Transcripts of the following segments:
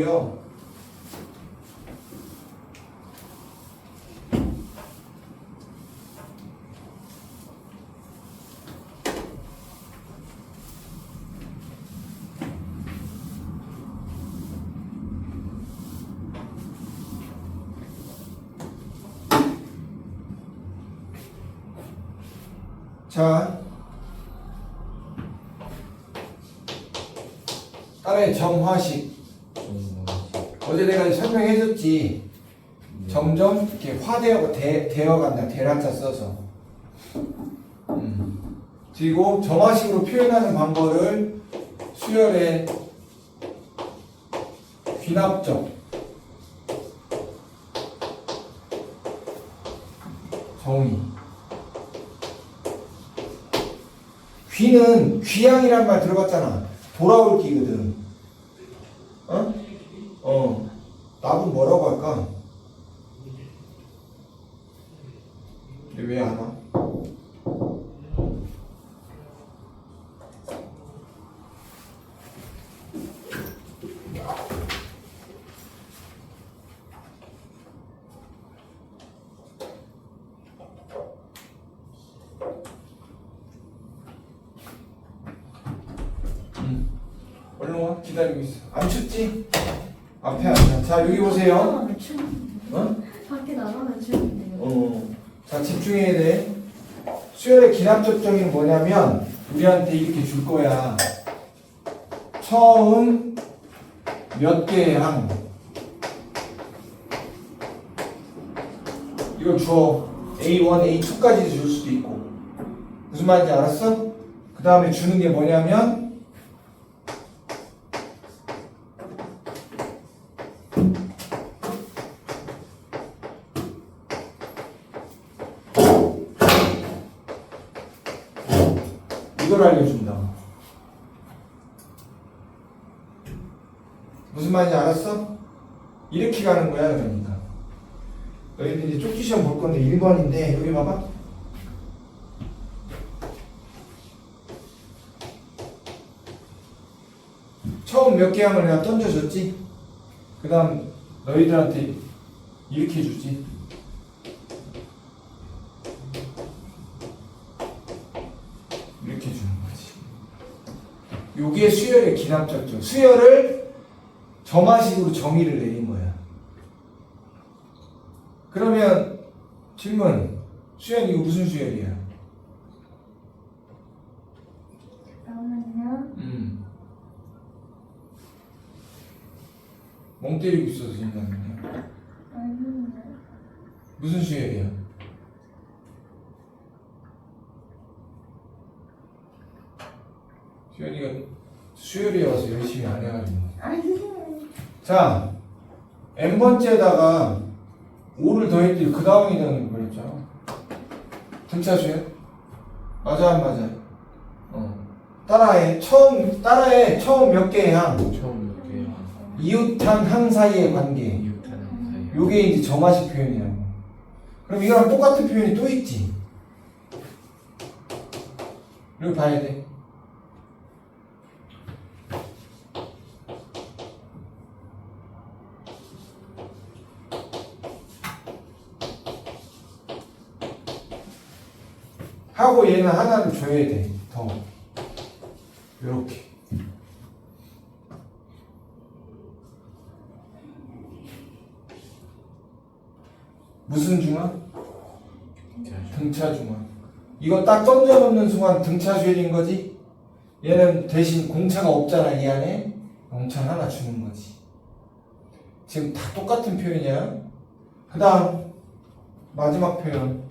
요. 자, 따라해 정화식. 어제 내가 설명해줬지. 점점 이렇게 화되어 대, 되어간다. 대란자 써서. 음. 그리고 정화식으로 표현하는 방법을 수열의 귀납적 정의 귀는 귀향이란 말 들어봤잖아. 돌아올 귀거든. 어? 어. 나분 뭐라고 할까? 왜 안 와? 응. 얼른 와 기다리고 있어. 안 춥지? 앞에 앉아. 자 여기 보세요. 나가면 추운데. 어? 밖에 나가면 추운데요. 어. 자 집중해야 돼. 수열의 기납적 정의는 뭐냐면 우리한테 이렇게 줄 거야. 처음 몇 개의 항. 이걸 줘. A1, A2까지 줄 수도 있고. 무슨 말인지 알았어? 그 다음에 주는 게 뭐냐면 이걸 알려준다. 무슨 말인지 알았어? 이렇게 가는 거야, 그러니까. 너희들 이제 쪽지 시험 볼 건데 1번인데, 여기 봐봐. 처음 몇 개 항을 내가 던져줬지? 그 다음 너희들한테 이렇게 해주지. 이렇게 주는 거지. 요게 수열의 기납작죠. 수열을 점화식으로 정의를 내린. 그러면 질문. 수열 이거 무슨 수열이야? 그러면요. 음. 멍 때리고 있어서 생각나네. 아닌데. 무슨 수열이야? 수열이가 수열이에 와서 열심히 안 해가지고. 아니. 자, n번째에다가 5를 더했더니 그 다음이 되는 거 그랬잖아. 등차수요? 맞아, 안 맞아? 어. 따라해. 처음, 따라해. 처음 몇 개의 항. 처음 몇 개야? 이웃한 항 사이의 관계. 이웃하는 사이. 요게 이제 정화식 표현이라고. 그럼 이거랑 똑같은 표현이 또 있지. 이렇게 봐야 돼. 하고 얘는 하나를 줘야 돼. 더. 요렇게. 무슨 중앙? 등차 중앙. 이거 딱 던져 놓는 순간 등차 쉐린 거지? 얘는 대신 공차가 없잖아, 이 안에. 공차 하나 주는 거지. 지금 다 똑같은 표현이야. 그 다음, 마지막 표현.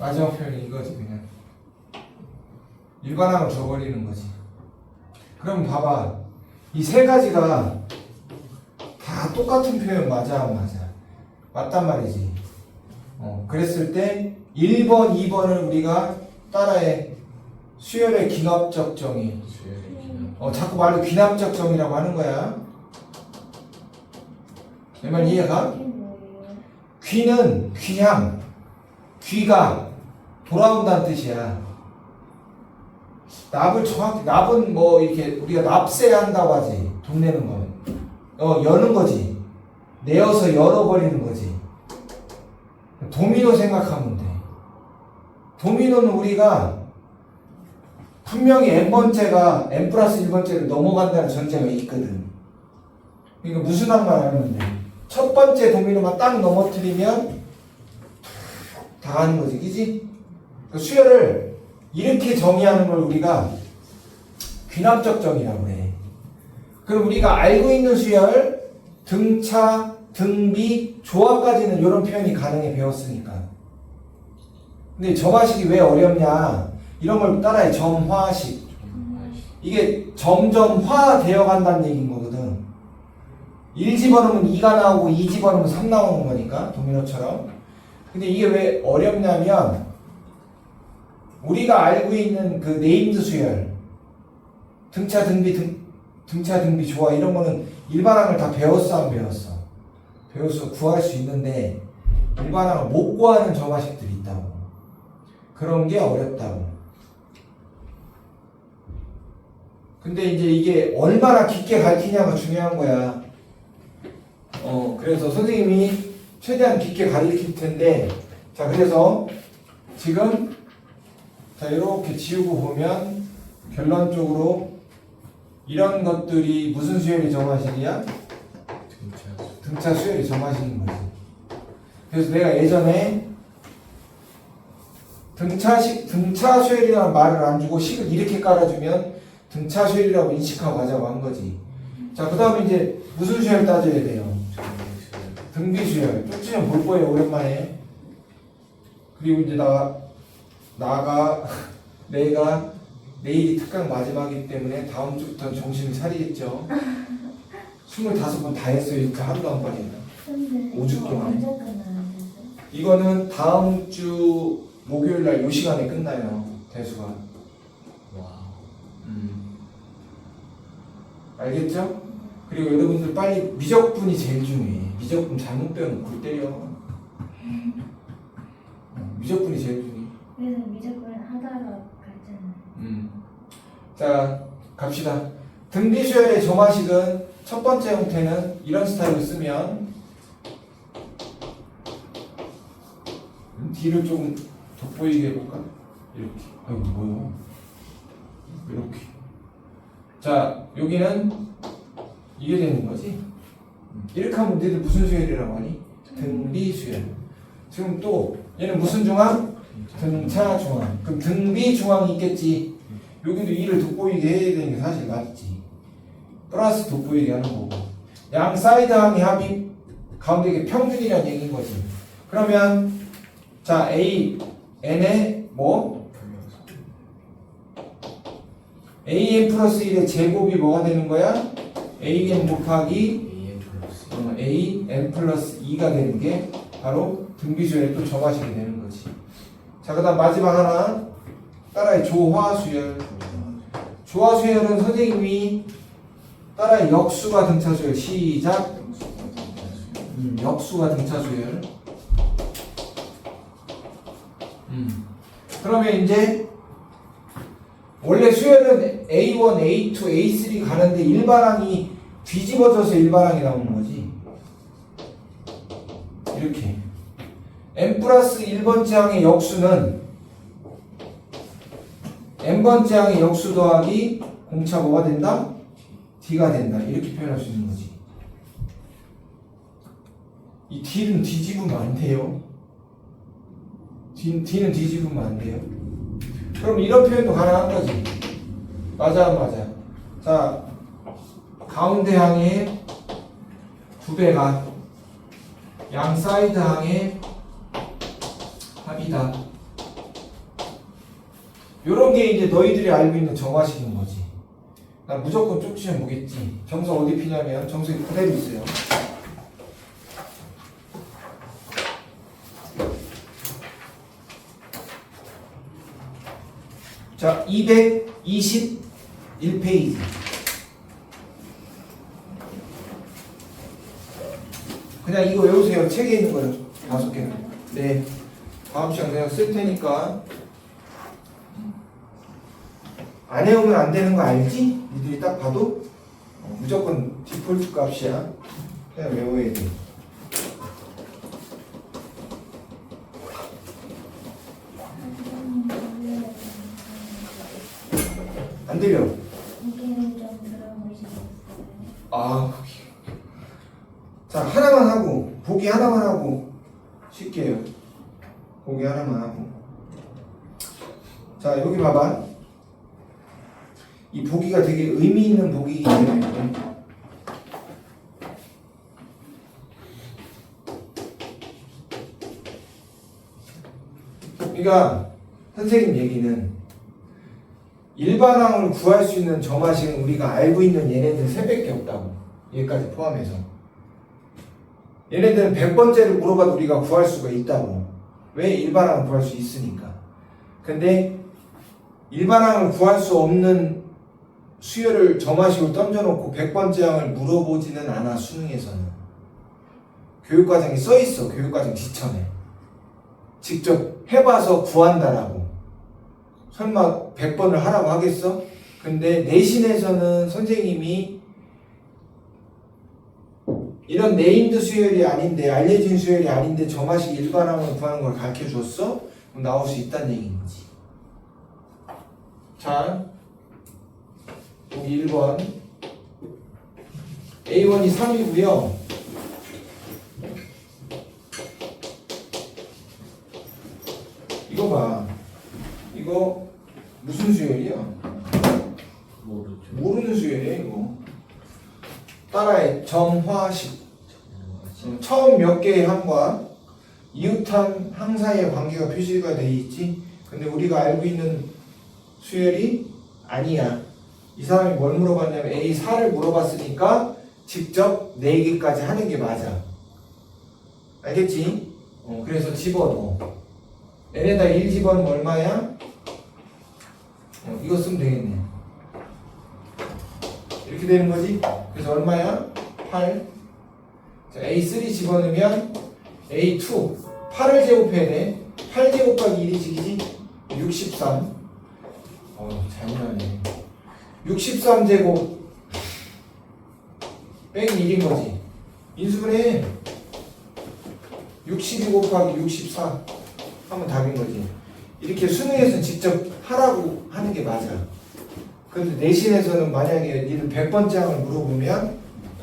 마지막 표현이 이거지, 그냥. 일반항을 줘버리는 거지. 그럼 봐봐. 이 세 가지가 다 똑같은 표현 맞아, 안 맞아? 맞단 말이지. 어, 그랬을 때 1번, 2번을 우리가 따라해. 수열의 기납적 정의. 기능. 어, 자꾸 말로 귀납적 정의라고 하는 거야. 내말 이해가? 귀는 귀향, 귀가 돌아온다는 뜻이야. 납을 정확히 납은 뭐 이렇게 우리가 납세한다고 하지. 돈 내는 거는 어 여는 거지. 내어서 열어버리는 거지. 도미노 생각하면 돼. 도미노는 우리가 분명히 n번째가 n 플러스 1 번째를 넘어간다는 전제가 있거든. 그러니까 무슨 말만 하면 돼첫 번째 도미노만 딱 넘어뜨리면 다 가는 거지. 그지? 그 수열을 이렇게 정의하는 걸 우리가 귀납적 정의라고 해. 그럼 우리가 알고 있는 수열, 등차, 등비, 조합까지는 이런 표현이 가능해 배웠으니까. 근데 점화식이 왜 어렵냐? 이런 걸 따라해. 점화식. 이게 점점 화 되어 간다는 얘기인 거거든. 1 집어넣으면 2가 나오고 2 집어넣으면 3 나오는 거니까 도미노처럼. 근데 이게 왜 어렵냐면 우리가 알고 있는 그 네임드 수열 등차 등비 등, 등차 등비 조화 이런 거는 일반항을 다 배웠어 안 배웠어? 배워서 구할 수 있는데 일반항을 못 구하는 점화식들이 있다고. 그런 게 어렵다고. 근데 이제 이게 얼마나 깊게 가르치냐가 중요한 거야. 어 그래서 선생님이 최대한 깊게 가르칠 텐데 자 그래서 지금 자 이렇게 지우고 보면 결론적으로 이런 것들이 무슨 수열이 정화식이야? 등차 수열이 정화식인 거지 그래서 내가 예전에 등차식 등차 수열이라는 말을 안 주고 식을 이렇게 깔아주면 등차 수열이라고 인식하고 가자고 한 거지 자 그 다음에 이제 무슨 수열 따져야 돼요? 등비 수열 쪽지면 볼 거예요 오랜만에 그리고 이제 나 나가 내가 내일이 특강 마지막이기 때문에 다음 주부터 정신을 차리겠죠. 25번 다 했어요. 진짜 하루도 안 빠진다 근데 오죽 이거 동안. 이거는 다음 주 목요일 날 이 시간에 끝나요. 대수가. 와 음. 알겠죠? 그리고 여러분들 빨리 미적분이 제일 중요해. 미적분 잘못 배우면 골 때려. 어, 미적분이 제일 중요해 그래서 미적분 하다가 갔잖아. 음. 자, 갑시다. 등비수열의 점화식은 첫 번째 형태는 이런 스타일로 쓰면 음, 뒤를 조금 돋보이게 해볼까? 이렇게. 아이고, 뭐요? 이렇게. 자, 여기는 이게 되는 거지? 음, 이렇게 하면 너희들 무슨 수열이라고 하니? 등비수열. 지금 또 얘는 무슨 중앙? 등차 중앙. 그럼 등비 중앙이 있겠지. 여기도 이를 돋보이게 해야 되는 게 사실 맞지. 플러스 돋보이게 하는 거고. 양 사이드 항의 합이 가운데 이게 평균이라는 얘기인 거지. 그러면 자 A n의 뭐 a n 플러스 1의 제곱이 뭐가 되는 거야? a n 곱하기 a n 플러스 2가 되는 게 바로 등비수열의 또 점화식이 되는 거지. 자, 그 다음 마지막 하나 따라해 조화수열. 조화수열은 선생님이 따라해 역수가 등차수열 시작. 음, 역수가 등차수열. 음. 그러면 이제 원래 수열은 A1, A2, A3 가는데 일반항이 뒤집어져서 일반항이 나오는 거지. 이렇게 n 플러스 1번째 항의 역수는 n번째 항의 역수 더하기 공차 뭐가 된다? d가 된다. 이렇게 표현할 수 있는 거지. 이 d는 뒤집으면 안 돼요. D, d는 뒤집으면 안 돼요. 그럼 이런 표현도 가능한 거지. 맞아 맞아? 자 가운데 항의 두 배가 양 사이드 항의 합이다. 요런 게 이제 너희들이 알고 있는 정화식인 거지. 나 무조건 쪽지면 보겠지. 정서 어디 피냐면 정석이 그대로 있어요. 자, 221페이지. 그냥 이거 외우세요. 책에 있는 거요. 다섯 개. 네. 다음 시간 그냥 쓸 테니까. 안 외우면 안 되는 거 알지? 니들이 딱 봐도 어, 무조건 디폴트 값이야. 그냥 외워야 돼. 안 들려. 이게는 좀 들어보시겠어요? 아. 자, 하나만 하고, 보기 하나만 하고, 쉽게 해요. 보기 하나만 하고. 자, 여기 봐봐. 이 보기가 되게 의미 있는 보기이기 때문에. 그러니까, 선생님 얘기는 일반항을 구할 수 있는 점화식은 우리가 알고 있는 얘네들 세 밖에 없다고 얘까지 포함해서 얘네들은 100번째를 물어봐도 우리가 구할 수가 있다고 왜 일반항을 구할 수 있으니까. 근데 일반항을 구할 수 없는 수열을 점화식으로 던져놓고 100번째 항을 물어보지는 않아 수능에서는. 교육과정에 써있어 교육과정 지천에. 직접 해봐서 구한다라고. 설마 100번을 하라고 하겠어? 근데 내신에서는 선생님이 이런 네임드 수열이 아닌데 알려진 수열이 아닌데 점화식 일반항을 구하는 걸 가르쳐 줬어? 그럼 나올 수 있다는 얘기인 거지. 자, 여기 1번 A1이 3이고요. 이거 봐. 이거 무슨 수열이야? 모르죠. 모르는 수열이야 이거. 따라해 점화식. 음, 처음 몇 개의 항과 이웃한 항 사이의 관계가 표시가 돼 있지. 근데 우리가 알고 있는 수열이 아니야. 이 사람이 뭘 물어봤냐면 A4를 물어봤으니까 직접 4개까지 하는 게 맞아. 알겠지? 어, 그래서 집어넣어. n에다 1 집어넣으면 얼마야? 어, 이거 쓰면 되겠네. 이렇게 되는 거지? 그래서 얼마야? 8. 자, A3 집어넣으면 A2. 8을 제곱해야 돼. 8 제곱 곱하기 1이 지기지? 63. 어, 잘못하네. 63 제곱 빼기 1인 거지. 인수분해. 62 곱하기 64 하면 답인 거지. 이렇게 수능에서 직접 하라고 하는 게 맞아. 근데 내신에서는 만약에 니를 100번째 항을 물어보면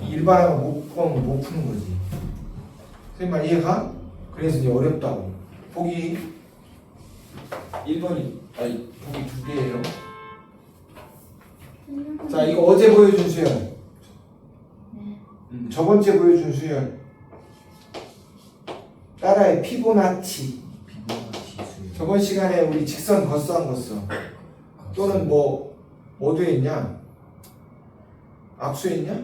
일반항을 못, 못 푸는 거지. 선생님 말 이해가? 그래서 이제 어렵다고. 보기 1번이, 아니, 보기 두 개예요. 자, 이거 어제 보여준 수열. 네. 음, 저번째 보여준 수열. 따라해, 피보나치. 피부나치 수요. 저번 시간에 우리 직선 거스한 거써. 또는 뭐 어디에 있냐? 악수에 있냐?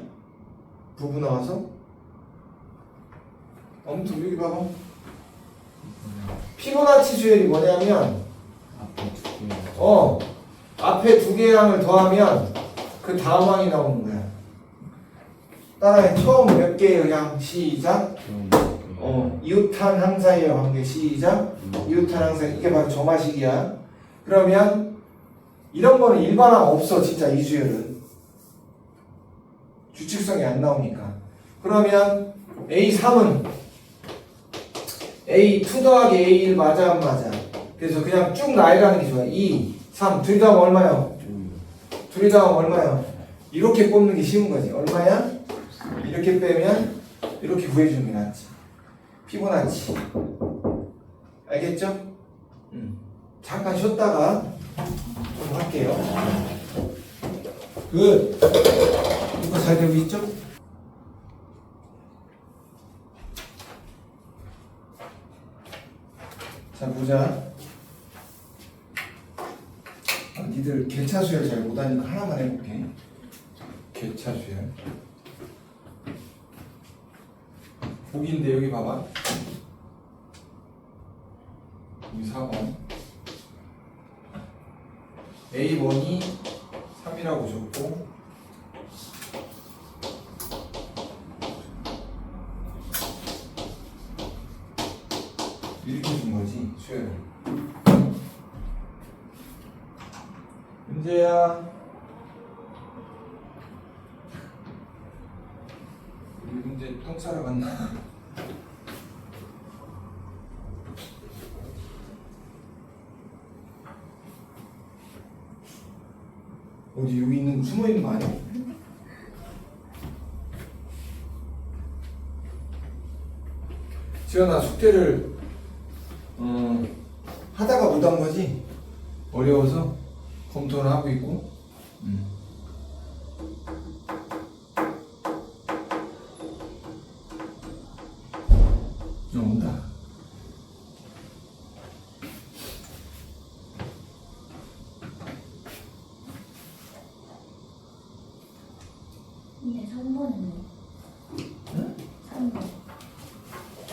부부 나와서? 아무튼 여기 봐봐. 피보나치 수열이 뭐냐면. 어 앞에 두 개의 항을 더하면 그 다음 항이 나오는 거야. 따라해 처음 몇 개의 항 시작. 어 이웃한 항 사이의 관계 시작. 이웃한 항 사이 이게 바로 점화식이야. 그러면 이런 거는 일반항 없어 진짜 이수열은 규칙성이 안 나오니까. 그러면 A3은 A2 더하기 A1 맞아 안 맞아? 그래서 그냥 쭉 나열하는 게 좋아. 2, 3, 둘 다음 얼마요? 좀 둘이 다음 얼마요? 이렇게 뽑는 게 쉬운 거지. 얼마야? 이렇게 빼면 이렇게 구해주는 게 낫지. 피보나치. 알겠죠? 음. 잠깐 쉬었다가 좀 할게요. 그 이거 잘 되고 있죠? 자 보자. 아, 니들 개차 수열 잘 못하니까 하나만 해볼게. 개차 수열. 보기인데 여기 봐봐. 여기 4번. A1이 3이라고 줬고 이렇게 준 거지 수열. 문제야. 우리 문제 똥 싸러 갔나? 어디 여기 있는 숨어 있는 거 아니야? 지연아 숙제를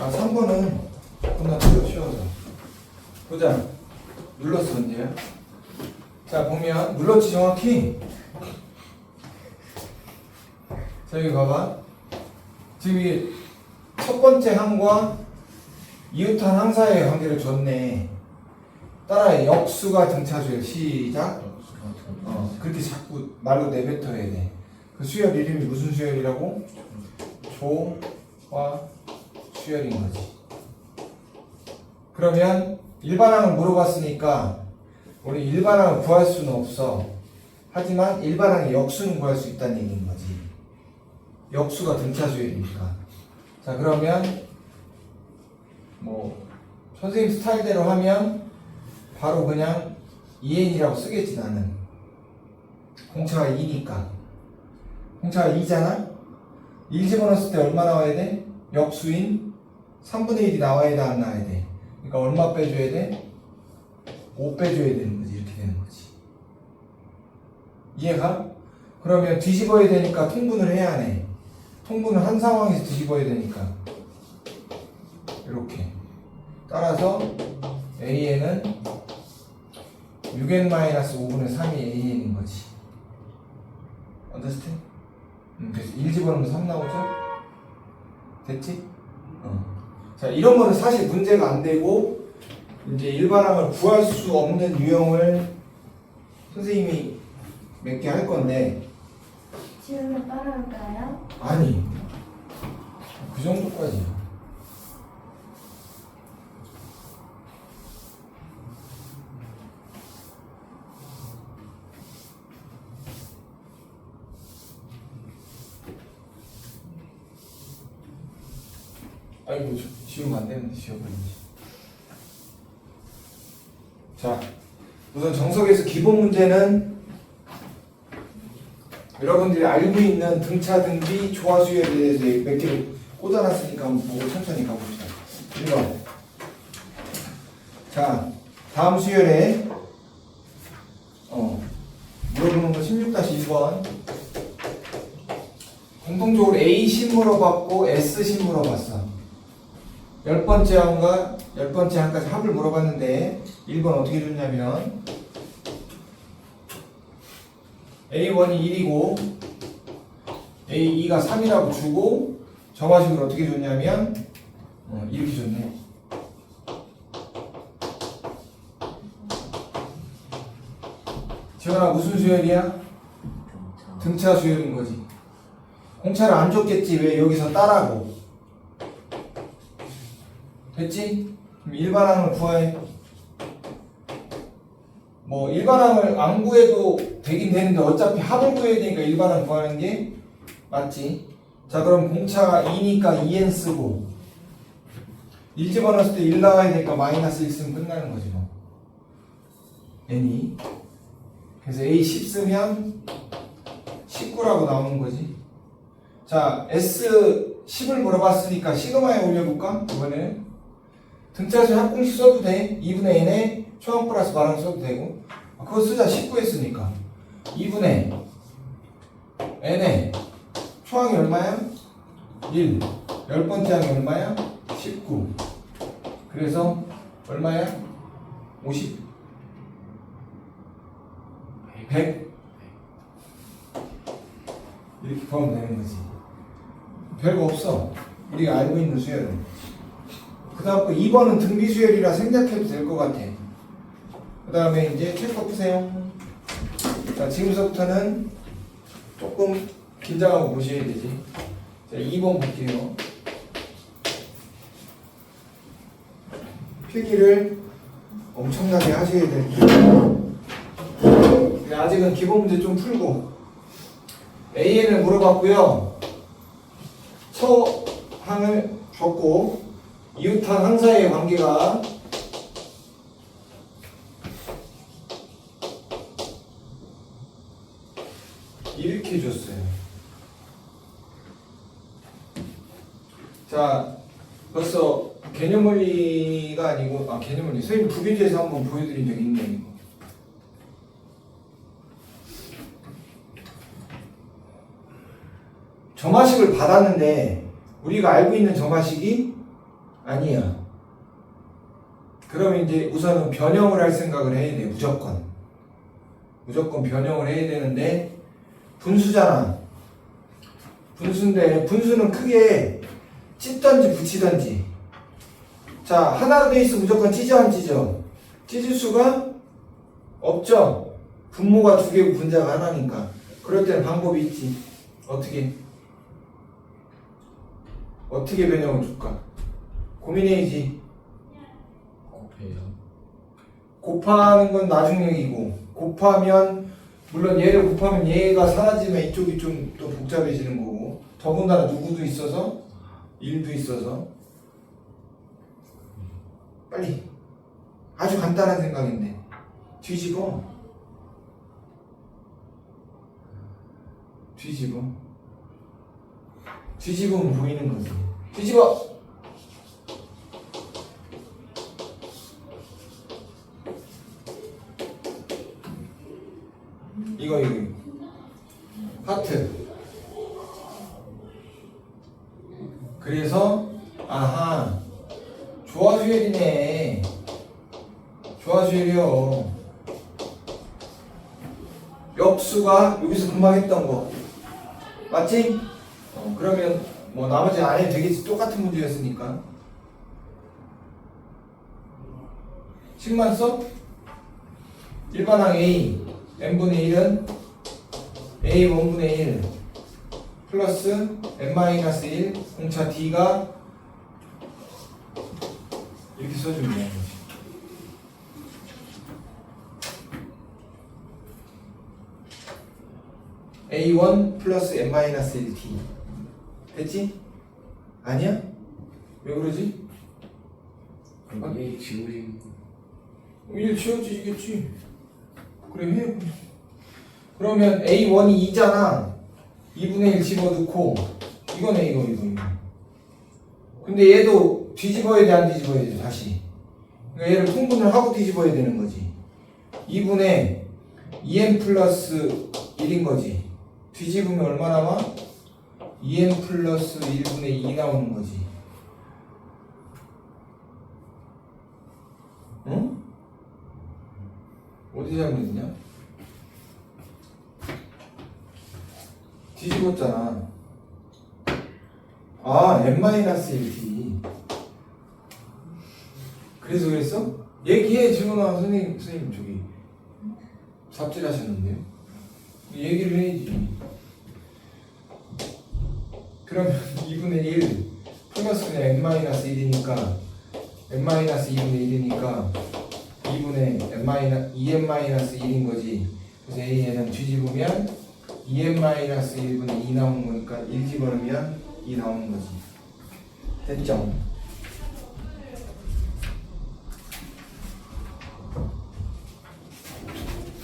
아 3번은 끝났어요 쉬워서 보자. 눌렀어 언제야? 자 보면 눌렀지 정확히? 자 여기 봐봐. 지금 이게 첫 번째 항과 이웃한 항 사이의 관계를 줬네. 따라해 역수가 등차수열 시작. 어, 그렇게 자꾸 말로 내뱉어야 돼. 그 수열 이름이 무슨 수열이라고? 조화 수열인 거지. 그러면 일반항을 물어봤으니까 우리 일반항을 구할 수는 없어. 하지만 일반항의 역수는 구할 수 있다는 얘기인 거지. 역수가 등차 수열이니까. 자 그러면 뭐 선생님 스타일대로 하면 바로 그냥 2n이라고 쓰겠지 나는. 공차가 2니까 공차가 2잖아? 1 집어넣었을 때 얼마 나와야 돼? 역수인 3분의 1이 나와야 돼? 안 나와야 돼? 그러니까 얼마 빼줘야 돼? 5 빼줘야 되는 거지 이렇게 되는 거지 이해가? 그러면 뒤집어야 되니까 통분을 해야 하네 통분을 한 상황에서 뒤집어야 되니까 이렇게 따라서 AN은 6n-5분의 3이 AN인 거지 언더스탠? 음, 그래서 1 집어넣으면 3 나오죠? 됐지? 어. 자, 이런 거는 사실 문제가 안 되고, 이제 일반항을 구할 수 없는 유형을 선생님이 몇 개 할 건데, 지우면 따라올까요? 아니, 그 정도까지. 아이고, 저- 지우면 안 되는데, 지워버리지. 자, 우선 정석에서 기본 문제는 여러분들이 알고 있는 등차 등비 조화 수열에 대해서 몇 개를 꽂아놨으니까 한번 보고 천천히 가봅시다. 1번. 자, 다음 수열에 어, 물어보는 거 16-1번. 공통적으로 A신 물어봤고 S신 물어봤어. 열 번째 항과 열 번째 항까지 합을 물어봤는데 1번 어떻게 줬냐면 A1이 1이고 A2가 3이라고 주고 정화식을 어떻게 줬냐면 어, 이렇게 줬네. 지원아 무슨 수열이야? 등차 수열인 거지. 공차를 안 줬겠지 왜 여기서 따라고? 됐지? 그럼 일반항을 구해. 뭐 일반항을 안 구해도 되긴 되는데 어차피 합을 구해야 되니까 일반항 구하는 게 맞지. 자 그럼 공차가 2니까 2n 쓰고 1 집어넣었을 때 1 나와야 되니까 마이너스 1 쓰면 끝나는 거지 뭐. n이. 그래서 a 10 쓰면 19라고 나오는 거지. 자 s 10을 물어봤으니까 시그마에 올려볼까? 이번에는 등차수 합공식 써도 돼. 2분의 n에 초항 플러스 반항 써도 되고. 아, 그거 쓰자 19 했으니까. 2분의 n에 초항이 얼마야? 1. 열 번째 항이 얼마야? 19. 그래서 얼마야? 50. 100. 이렇게 구하면 되는 거지. 별거 없어. 우리가 알고 있는 수열은. 그 다음 거 2번은 등비수열이라 생략해도 될 것 같아. 그 다음에 이제 체크 푸세요. 자, 지금부터는 조금 긴장하고 보셔야 되지. 자, 2번 볼게요. 필기를 엄청나게 하셔야 됩니다. 네, 아직은 기본 문제 좀 풀고 AN을 물어봤고요. 처항을 줬고 이웃한 항사의 관계가 이렇게 줬어요. 자, 벌써 개념 원리가 아니고 아 개념 원리 선생님 부비제에서 한번 보여드린 적이 있네요. 점화식을 받았는데 우리가 알고 있는 점화식이 아니야. 그러면 이제 우선은 변형을 할 생각을 해야 돼 무조건. 무조건 변형을 해야 되는데 분수잖아. 분수인데 분수는 크게 찢던지 붙이던지. 자 하나로 돼 있어 무조건 찢어 안 찢어? 찢을 수가 없죠. 분모가 두 개고 분자가 하나니까. 그럴 때는 방법이 있지. 어떻게? 어떻게 변형을 줄까? 고민해야지. 곱해요. 곱하는 건 나중 얘기고 곱하면 물론 얘를 곱하면 얘가 사라지면 이쪽이 좀더 복잡해지는 거고 더군다나 누구도 있어서 일도 있어서. 빨리. 아주 간단한 생각인데. 뒤집어. 뒤집어. 뒤집으면 보이는 거지. 뒤집어 이거 이거 하트. 그래서 아하. 조화주열이네. 조화주열이요. 역수가 여기서 금방 했던 거. 맞지? 어, 그러면 뭐 나머지 안 해도 되겠지. 똑같은 문제였으니까. 식만 써? 일반항 A n분의 1은 a 원분의 1 플러스 n-1 공차 d가 이렇게 써주면 되는 거지. a1 플러스 n-1 d 됐지? 아니야? 왜 그러지? 지우신 거. 일 지워지겠지. 그래 해. 그러면 A1이 2잖아. 2분의 1 집어넣고 이거네 이거 이거. 근데 얘도 뒤집어야 돼 안 뒤집어야 돼 다시. 그러니까 얘를 통분을 하고 뒤집어야 되는 거지. 2분의 2n 플러스 1인 거지. 뒤집으면 얼마 남아? 2n 플러스 1분의 2 나오는 거지. 어디 잘못했냐? 뒤집었잖아. 아, n-1t. 그래서 그랬어? 얘기해, 지훈아. 선생님, 선생님, 저기. 삽질 하셨는데요? 얘기를 해야지. 그러면 2분의 1 플러스 그냥 n-1이니까 n-2분의 1이니까 2분의 n 2n-1인 거지. 그래서 a는 뒤집으면 2n-1분의 2 나오는 거니까 1 집어넣으면 2 나오는 거지. 됐죠?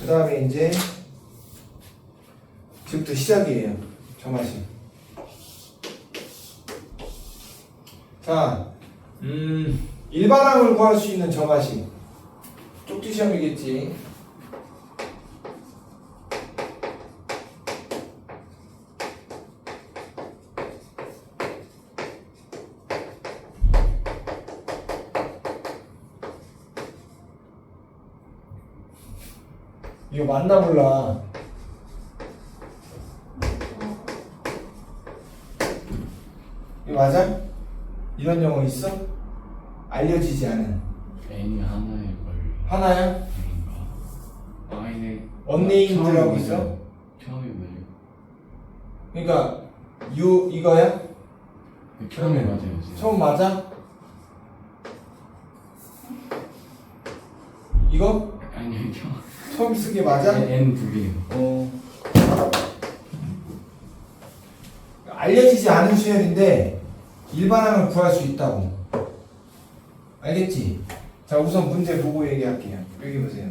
그 다음에 이제 지금부터 시작이에요. 점화식. 자, 음, 일반항을 구할 수 있는 점화식. 쪽지 시험이겠지. 이거 맞나 몰라. 이거 맞아? 이런 영어 있어? 알려지지 않은 하나야? 아니네 언네임드라고 있어. 처음이 뭐예요? 그러니까 유 이거야? 그 처음에 맞아요 지금. 처음 맞아? 이거 아니요 처음 처음 쓰기 맞아? N 두 개요 어. 알려지지 않은 수열인데 일반항을 구할 수 있다고. 알겠지? 자 우선 문제 보고 얘기할게요. 여기 보세요.